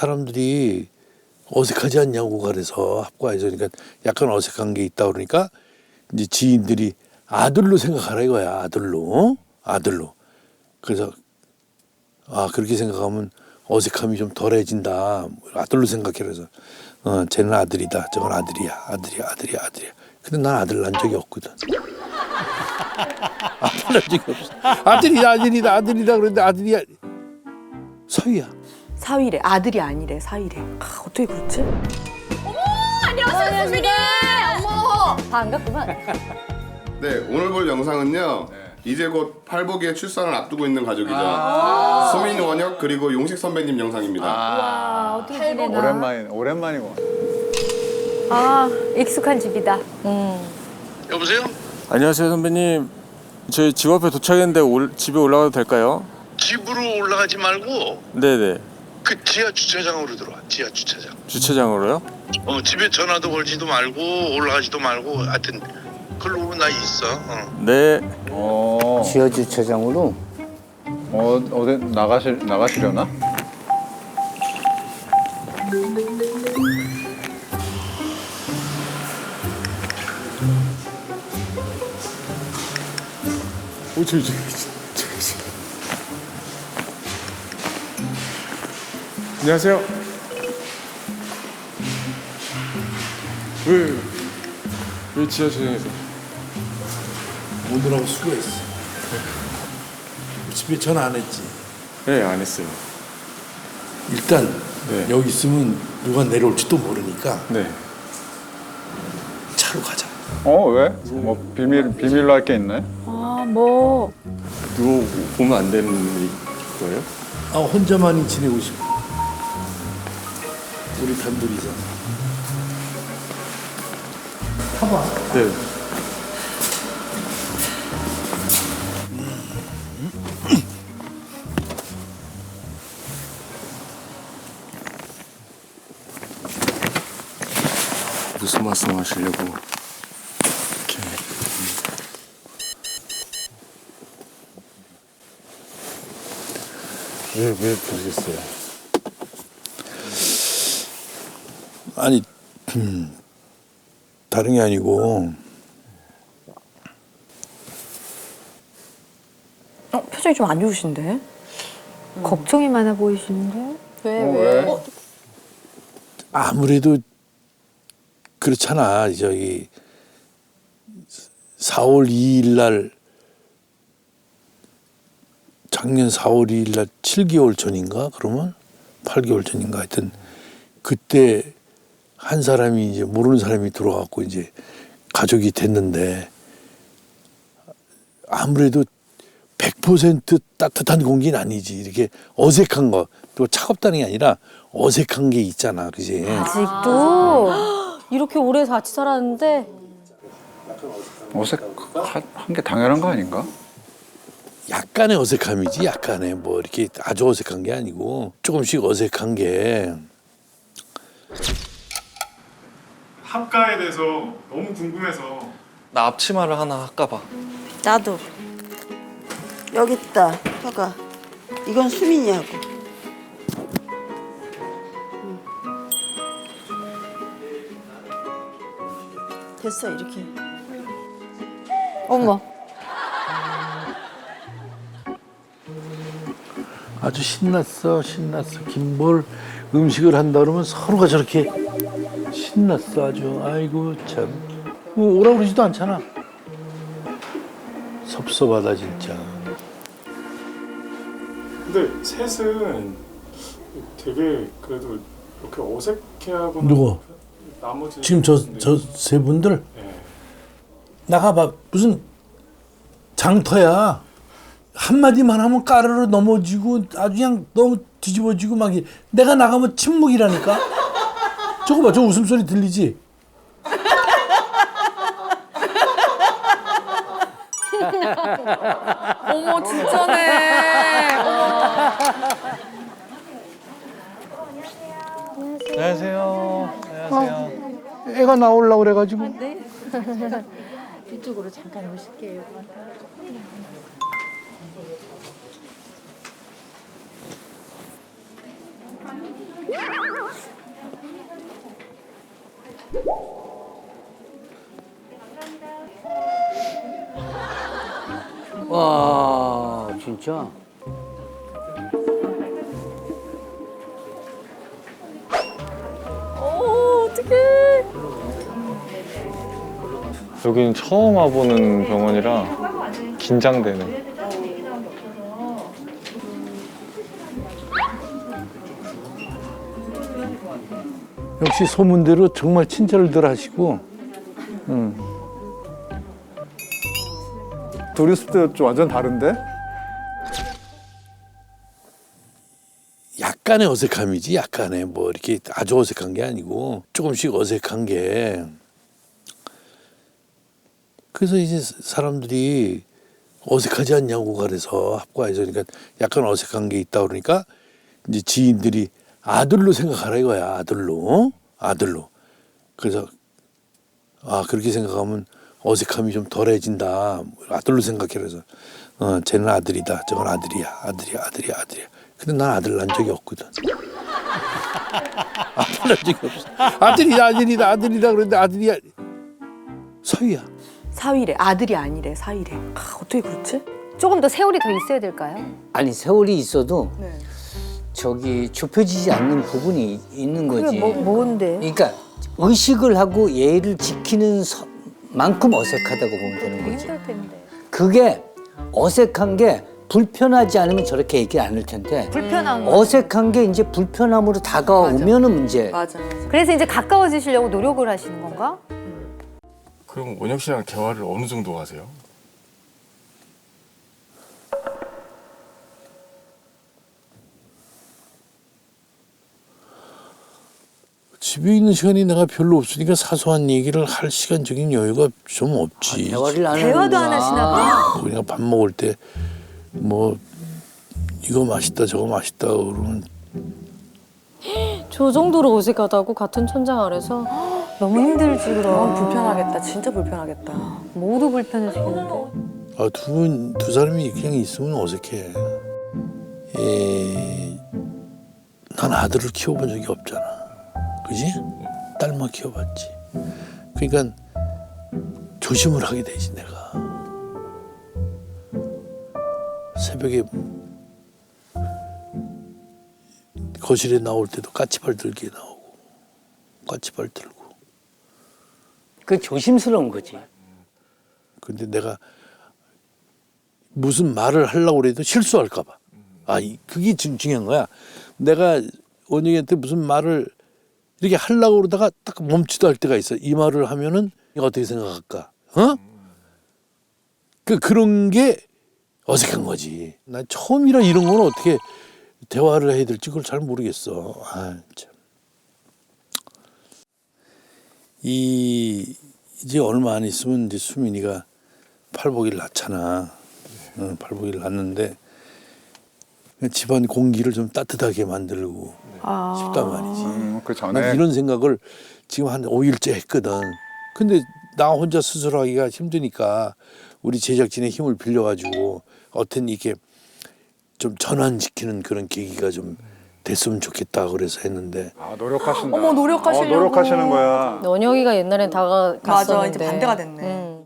사람들이 어색하지 않냐고 그래서 학과에서 그러니까 약간 어색한 게 있다 그러니까 이제 지인들이 아들로 생각하라 이거야 아들로. 아들로. 그래서 아 그렇게 생각하면 어색함이 좀 덜해진다. 아들로 생각해. 그래서 어 쟤는 아들이다. 저건 아들이야. 아들이야 아들이야 아들이야. 근데 난 아들 난 적이 없거든. 아들 난 적이 없어. 아들이다 아들이다 아들이다 그런데 아들이야. 서희야 사위래. 아들이 아니래. 사위래. 아, 어떻게 그렇지? 안녕하세요, 선배님. 어머. 반갑구만. 네, 오늘 볼 영상은요. 이제 곧 팔복의 출산을 앞두고 있는 가족이죠. 수민 원혁 그리고 용식 선배님 영상입니다. 아, 어떻게 지내나? 오랜만이 오랜만이고. 아, 익숙한 집이다. 여보세요? 안녕하세요 선배님. 저희 집 앞에 도착했는데 올- 집에 올라가도 될까요? 집으로 올라가지 말고 네네. 그 지하 주차장으로 들어와. 지하 주차장. 주차장으로요? 어 집에 전화도 걸지도 말고 올라가지도 말고 하여튼 글로 나 있어. 어. 네. 어, 지하 주차장으로 어 어디 나가실 나가시려나? 오 저기 저 안녕하세요. 왜, 왜 지하 주차장에서? 오느라고 수고했어 집에 전화 안 했지 네, 안 했어요. 일단 네. 여기 있으면 누가 내려올지도 모르니까 네. 차로 가자 어 왜? 뭐 비밀 비밀로 할 게 있네? 아, 뭐. 누워 보면 안 되는 거예요? 아 혼자만이 지내고 싶어 우리 단둘이서 타봐 네. 무슨 말씀 하시려고 이렇게 왜, 왜 부르셨어요? 아니, 음, 다른 게 아니고, 어, 표정이 좀 안 좋으신데? 걱정이 많아 보이시는데? 왜, 어, 왜? 아무래도 그렇잖아. 저기, 4월 2일 날, 작년 4월 2일 날 7개월 전인가? 그러면? 8개월 전인가? 하여튼, 그때 한 사람이 이제 모르는 사람이 들어와갖고 이제 가족이 됐는데, 아무래도 100% 따뜻한 공기는 아니지. 이렇게 어색한 거. 또 차갑다는 게 아니라 어색한 게 있잖아. 그지? 아직도? 이렇게 오래 같이 살았는데 어색한 게 당연한 거 아닌가? 약간의 어색함이지. 약간의 뭐 이렇게 아주 어색한 게 아니고 조금씩 어색한 게 학과에 대해서 너무 궁금해서 나 앞치마를 하나 할까 봐. 나도 여기 있다 혀가 이건 수민이하고 됐어 이렇게 어머. 아주 신났어. 신났어. 김볼 음식을 한다 그러면 서로가 저렇게 신났어. 아주. 아이고 참. 뭐 오라 그러지도 않잖아. 섭섭하다 진짜. 근데 셋은 되게 그래도 이렇게 어색해하거나 누구? 나머지 지금 저 저 세 분들 예. 나가봐 무슨 장터야 한마디만 하면 까르르 넘어지고 아주 그냥 너무 뒤집어지고 막 이- 내가 나가면 침묵이라니까 저거 봐 저 웃음소리 들리지 어머, 진짜네. 안녕하세요. 안녕하세요. 애가 나오려고 그래가지고 이쪽으로 잠깐 오실게요. 진짜? 어, 어떡해. 여기는 처음 와보는 병원이라 긴장되네. 역시 소문대로 정말 친절들 하시고 음. 있을 때 좀 완전 다른데? 약간의 어색함이지 약간의. 뭐 이렇게 아주 어색한 게 아니고 조금씩 어색한 게. 그래서 이제 사람들이 어색하지 않냐고 그래서 학과에서 그러니까 약간 어색한 게 있다 그러니까 이제 지인들이 아들로 생각하라 이거야 아들로. 아들로. 그래서 아 그렇게 생각하면 어색함이 좀 덜해진다 아들로 생각해 그래서 어 쟤는 아들이다 저건 아들이야 아들이야 아들이야 아들이야 근데 난 아들 난 적이 없거든 아들 난 적이 없어 아들이다 아들이다 아들이다 그런데 아들이야 서희야 사위래. 아들이 아니래. 사위래. 아, 어떻게 그렇지? 조금 더 세월이 더 있어야 될까요? 아니 세월이 있어도 네. 저기 좁혀지지 않는 부분이 있는 거지. 그게 뭐, 뭔데? 그러니까 의식을 하고 예의를 지키는 서- 만큼 어색하다고 보면 되는 거지. 힘들 텐데. 그게 어색한 게 불편하지 않으면 저렇게 얘기를 안할 텐데 불편한 거. 어색한 게 이제 불편함으로 다가오면은 문제. 맞아, 맞아. 그래서 이제 가까워지시려고 노력을 하시는 건가? 그럼 원혁 씨랑 대화를 어느 정도 하세요? 집에 있는 시간이 내가 별로 없으니까 사소한 얘기를 할 시간적인 여유가 좀 없지. 대화를 안 대화도. 안 하시나 봐. 그냥 밥 먹을 때 뭐 이거 맛있다 저거 맛있다 그러면 저 정도로 어색하다고 같은 천장 아래서 너무 힘들지 어, 그럼. 불편하겠다. 진짜 불편하겠다. 모두 불편해지겠는데. 아, 두 분, 두 사람이 그냥 있으면 어색해. 에, 난 아들을 키워본 적이 없잖아. 그지? 딸만 키워봤지. 그러니까 조심을 하게 되지, 내가. 새벽에 거실에 나올 때도 까치발 들게 나오고, 까치발 들고. 그 조심스러운 거지. 근데 내가 무슨 말을 하려고 그래도 실수할까 봐. 아, 이- 그게 중- 중요한 거야. 내가 원영이한테 무슨 말을 이렇게 하려고 그러다가 딱 멈추다 할 때가 있어. 이 말을 하면은 이거 어떻게 생각할까? 어? 그 그런 게 어색한 거지. 난 처음이라 이런 건 어떻게 대화를 해야 될지 그걸 잘 모르겠어. 아, 참. 이 이제 얼마 안 있으면 이제 수민이가 팔복일 낳잖아. 어, 팔복일 낳는데 집안 공기를 좀 따뜻하게 만들고 싶단 말이지. 음, 그 난 전에 이런 생각을 지금 한 5일째 했거든. 근데 나 혼자 스스로 하기가 힘드니까 우리 제작진의 힘을 빌려가지고 어떤 이게 좀 전환시키는 그런 계기가 좀 됐으면 좋겠다 그래서 했는데 아, 노력하신다. 어머, 노력하시려고. 어, 노력하시는 거야. 원혁이가 옛날엔 다가갔었는데 맞아, 이제 반대가 됐네. 음.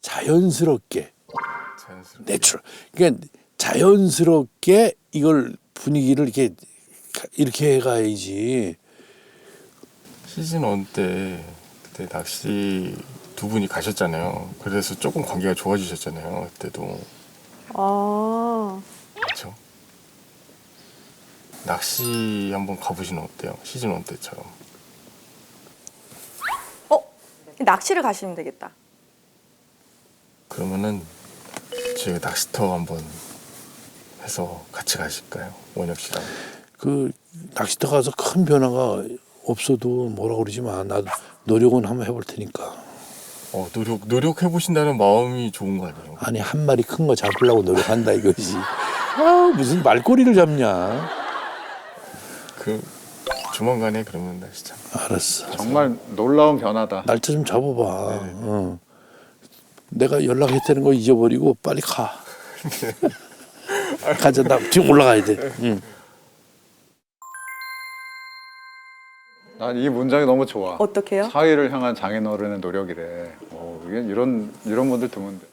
자연스럽게 자연스럽게. 내추럴. 그러니까 자연스럽게 이걸 분위기를 이렇게 이렇게 해가야지. 시즌 1때 그때 낚시 두 분이 가셨잖아요. 그래서 조금 관계가 좋아지셨잖아요. 그때도 아. 그렇죠. 낚시 한번 가보시면 어때요? 시즌 1 때처럼. 어? 낚시를 가시면 되겠다. 그러면은 저희가 낚시터 한번 해서 같이 가실까요? 원혁 씨랑. 그 낚시터 가서 큰 변화가 없어도 뭐라 그러지 마. 나도 노력은 한번 해볼 테니까. 어 노력 노력해 보신다는 마음이 좋은 거 아니에요? 아니 한 마리 큰 거 잡으려고 노력한다 이거지. 아 무슨 말꼬리를 잡냐. 그 조만간에 그러면 낚시장. 알았어. 정말 놀라운 변화다. 날짜 좀 잡아봐. 어. 내가 연락했다는 거 잊어버리고 빨리 가. 가자. 나 지금 올라가야 돼. 응. 난 이 문장이 너무 좋아. 어떻게요? 사회를 향한 장인어른의 노력이래. 어, 이게 이런 이런 분들 드문데.